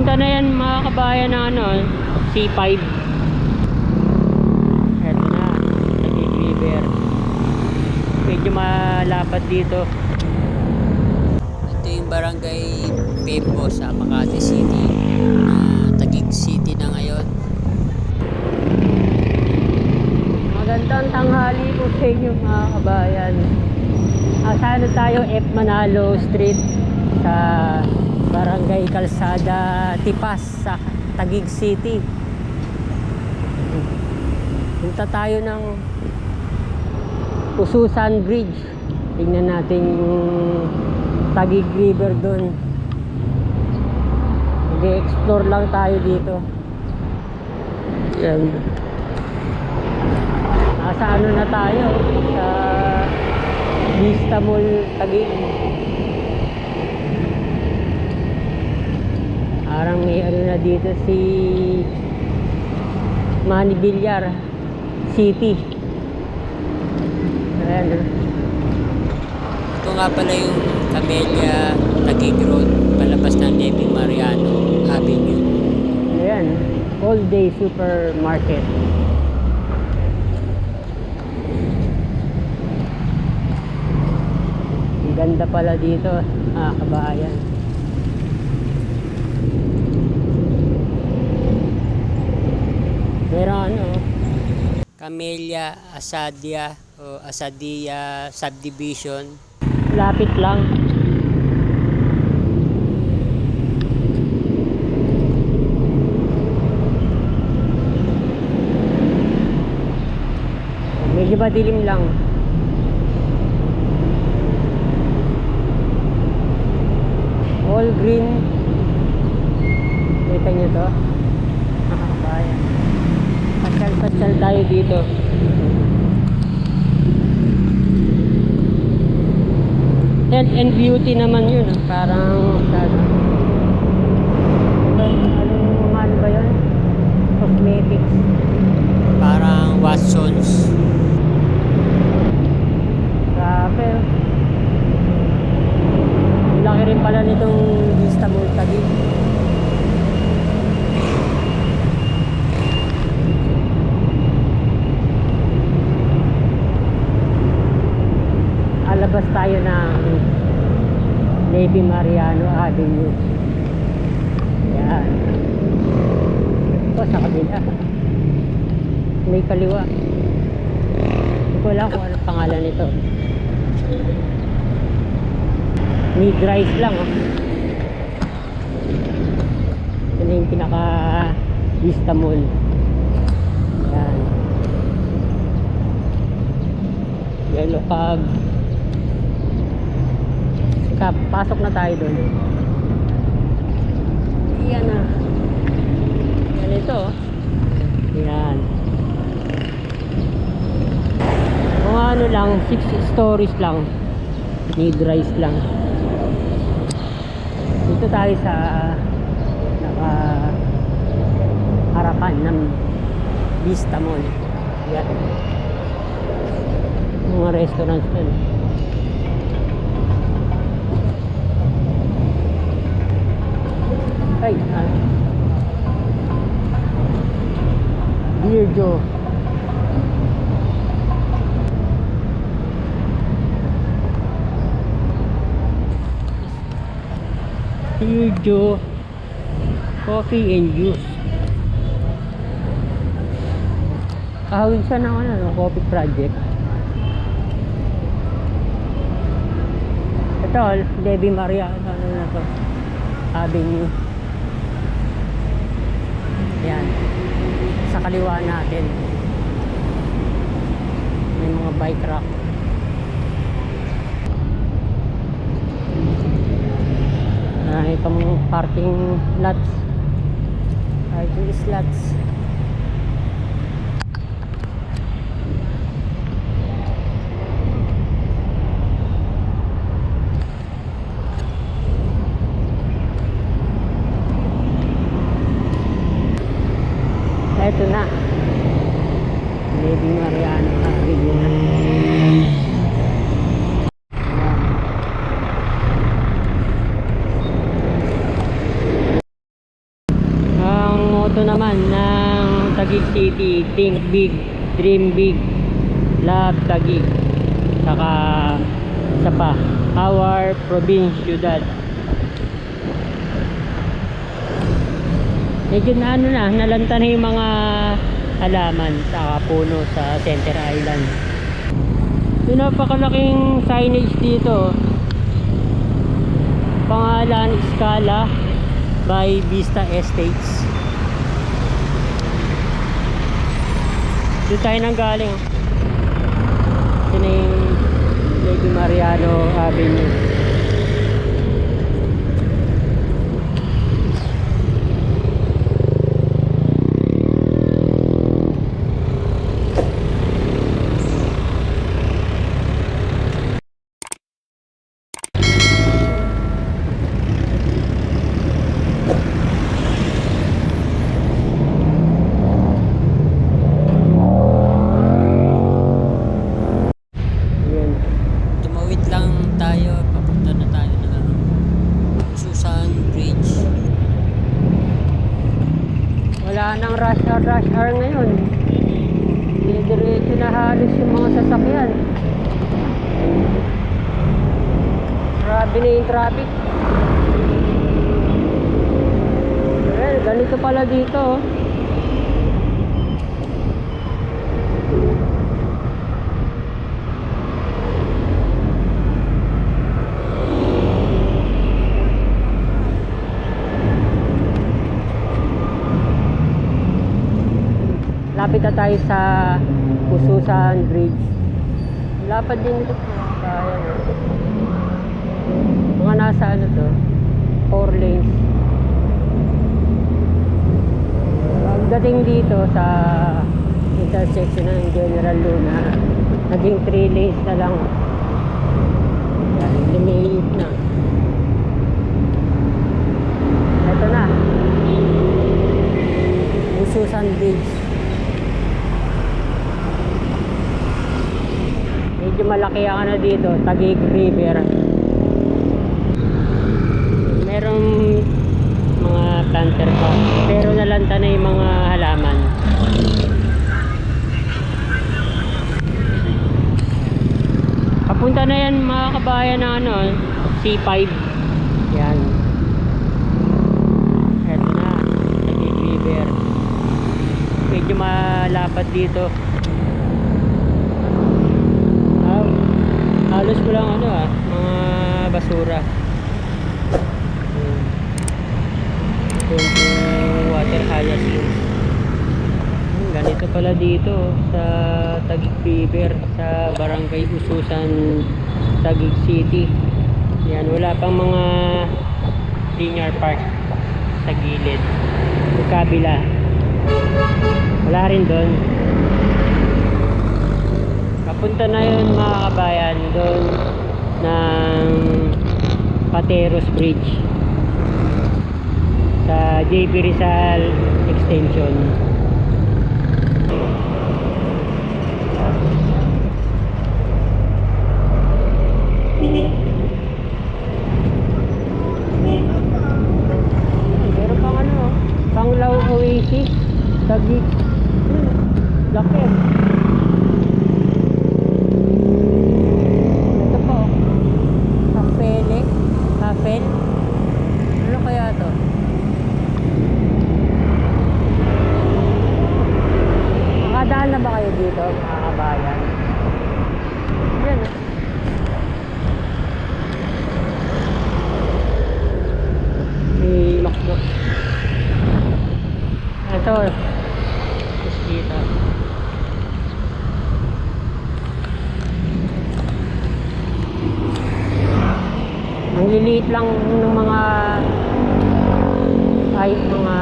Punta na yan mga kabayan ng ano, C5. Eto na, Taguig River. Medyo malapad dito. Ito yung barangay Pembo sa Makati City. Uh, Taguig City na ngayon. Magandang tanghali po sa inyo mga kabayan. Asano tayo F Manalo Street sa Barangay Calzada Tipas sa Taguig City. Punta tayo ng Ususan Bridge. Tingnan natin yung Taguig River doon. Mag-explore lang tayo dito. Yan. Nasa ano na tayo? Sa Vista Mall Taguig. Parang may ano na dito si Manny Villar City. Ayan. ah. Ito nga pala yung Camellia Taguig Road palabas ng Navy Mariano Avenue. Ayan. All day supermarket. Ang ganda pala dito, ah, kabayan. Meron ano, Camellia Asadia o Asadia Subdivision. Lapit lang. Medyo madilim lang. All green. Kita niyo to? Pasyal-pasyal tayo dito. Health and beauty naman yun. ah. Parang ano, ano ba yun? Cosmetics. Parang Watsons. Grabe. Laki rin pala nitong Vista Mall Taguig. Alabas tayo ng Navy Mariano Avenue. Yan. Ito sa kabila. May kaliwa. Hindi ko alam kung ano pangalan nito. Need rice lang. Oh. Ito yung pinaka Vista Mall. Yan. Yellow cab. Kap, pasok na tayo doon. Yan na. Yan ito. oh. Yan. Mga ano lang, 6 stories lang. Need rice lang. Dito tayo sa naka harapan ng Vista Mall. Yan. Mga restaurants doon. Ay, ah. Dear Joe. Dear Joe. Coffee and juice. Kahawin siya ng ano, coffee project. Ito, Debbie Maria, ano na to? Avenue. Yan. Sa kaliwa natin. May mga bike rack. Ah, ito mga parking lots. Parking slots. Ito na. Lady Mariano Avenue na. motto naman ng Taguig City, Think Big, Dream Big, Love Taguig. Saka isa pa, Our Province Ciudad. Medyo na ano na, nalanta na yung mga halaman sa puno sa Center Island. Yung napakalaking signage dito. Pangalan Scala by Vista Estates. Doon tayo nang galing. Ito na yung Lady Mariano Avenue. Ayan. Tumawid lang tayo, papunta na tayo ng Susan Bridge. Wala nang rush hour, rush hour ngayon. Diretso na halos yung mga sasakyan. Grabe na yung traffic. Well, ganito pala dito. oh. Lapit na tayo sa Ususan Bridge. Lapad din ito. Na. Mga nasa ano to? Four lanes. Pagdating dito sa intersection ng General Luna, naging 3 lanes na lang. Yan, eliminate na. Ito na. Ususan Bridge. Medyo malaki ang ano dito, Taguig River. Merong mga planter pa, pero nalanta na yung mga halaman. Papunta na yan mga kabayan ng ano, C5. Yan. Eto na, Taguig River. Medyo malapad dito. Ah, halos ko lang ano ah, mga basura. Hmm. Water hyacinth. Hmm, ganito pala dito sa Taguig River sa Barangay Ususan, Taguig City. Yan, wala pang mga linear park sa gilid. Sa kabila. Wala rin doon. Papunta na yun mga kabayan doon ng Pateros Bridge sa JP Rizal Extension. Meron pang ano, Panglaw Oasis, Taguig. Hmm, Laki. Ito po. Kapele. Kapel. Ano kaya to? Nakadaan na ba kayo dito, mga kabayan? Yan. oh. May makdo. Ito. Tapos dito. Liliit lang ng mga ay mga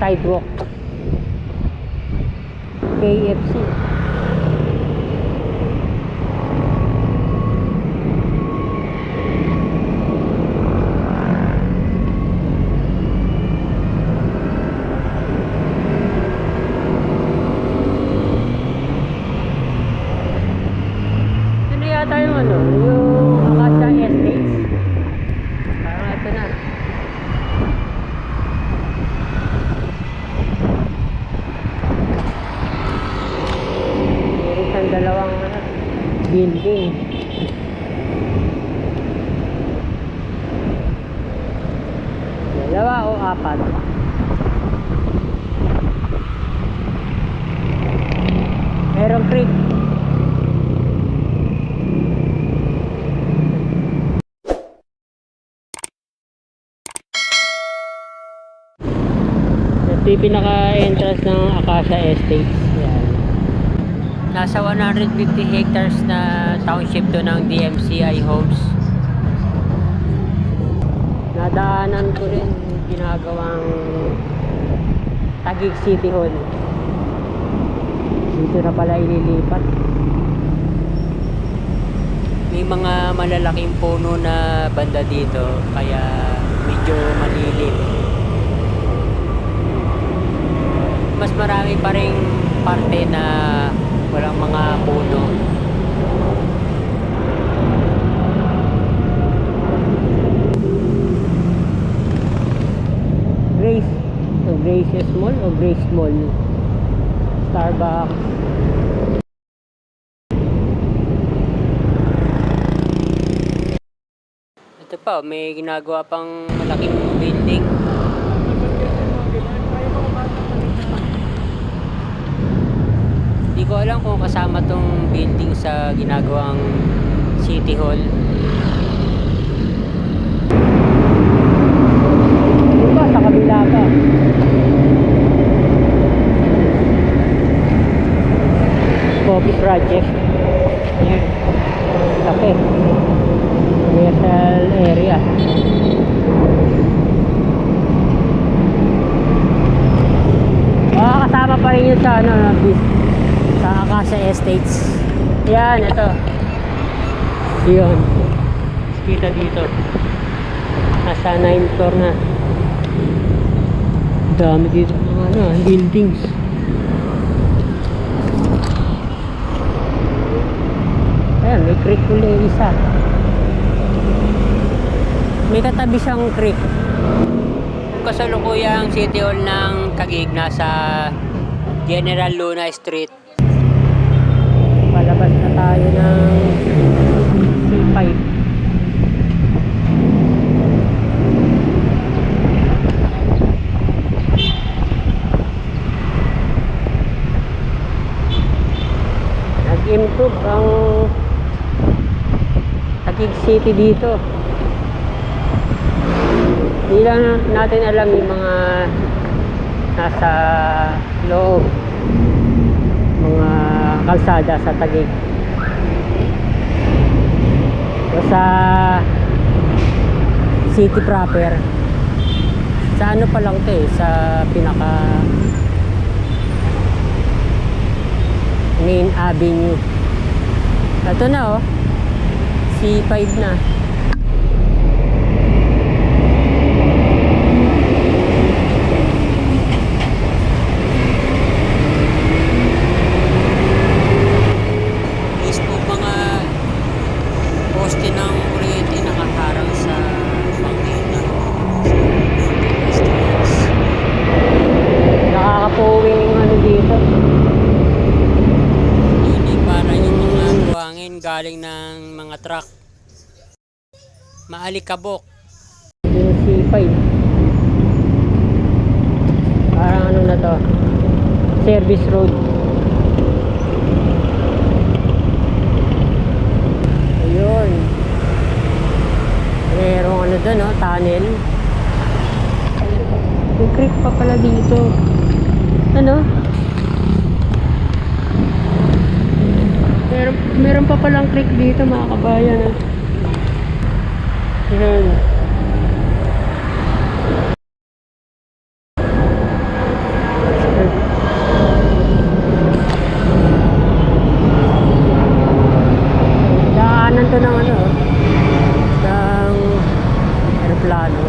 sidewalk. KFC. Ano yata yung ano, yung Acacia Estates. Parang ito na. building. Dalawa o apat. Merong creek. Ito yung pinaka-entrance ng Acacia Estates. Yan. Nasa 150 hectares na township to ng DMCI Homes. Nadaanan ko rin ginagawang Taguig City Hall. Dito na pala ililipat. May mga malalaking puno na banda dito kaya medyo malilim. Mas marami pa rin parte na walang mga puno. Grace. So, Grace Mall o Grace Mall? Starbucks. Ito pa, may ginagawa pang malaking building. Hindi ko alam kung kasama tong building sa ginagawang City Hall. Diba, sa kabila pa. Coffee Project. Ayan. Kape. Commercial area. Makakasama pa rin yun sa ano, bis- sa Estates. Yan, ito. Yun. Kita dito. Nasa 9th floor na. Dami dito mga ano, buildings. Ayan, may creek uli isa. May katabi siyang creek. Kasalukuyang City Hall ng Kagig nasa General Luna Street. Tayo ng C5. Nag-improve ang Taguig City dito. Hindi lang natin alam yung mga nasa loob mga kalsada sa Taguig. Sa city proper. Sa ano pa lang to eh, sa pinaka main avenue. Ito na oh. C5 na. Mismo mga poste ng kuryente nakaharang sa bangketa. Sa streets. Nakakapuwing ano dito. Hindi para yung mga buhangin galing ng mga truck. Maalikabok. Yung C5. Parang ano na to. Service road. Ayun. Merong ano doon, no? Tunnel. May creek pa pala dito. Ano? Meron, meron pa palang creek dito mga kabayan. ah. Ayan. Daanan to ng ano, ng aeroplano.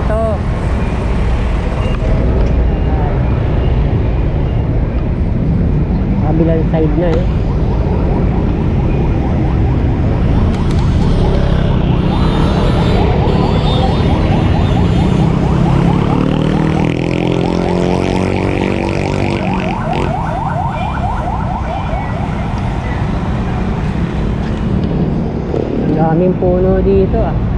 Ito. Kabilang side na eh. Daming puno dito ah.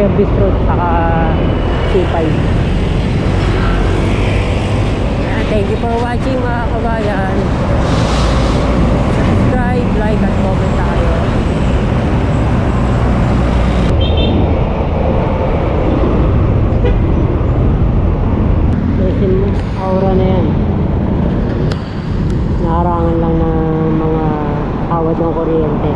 service road saka uh, C5 thank you for watching mga kabayan. Subscribe, like at comment tayo. Kasi aura na yan. Naharangan lang ng mga awad ng kuryente.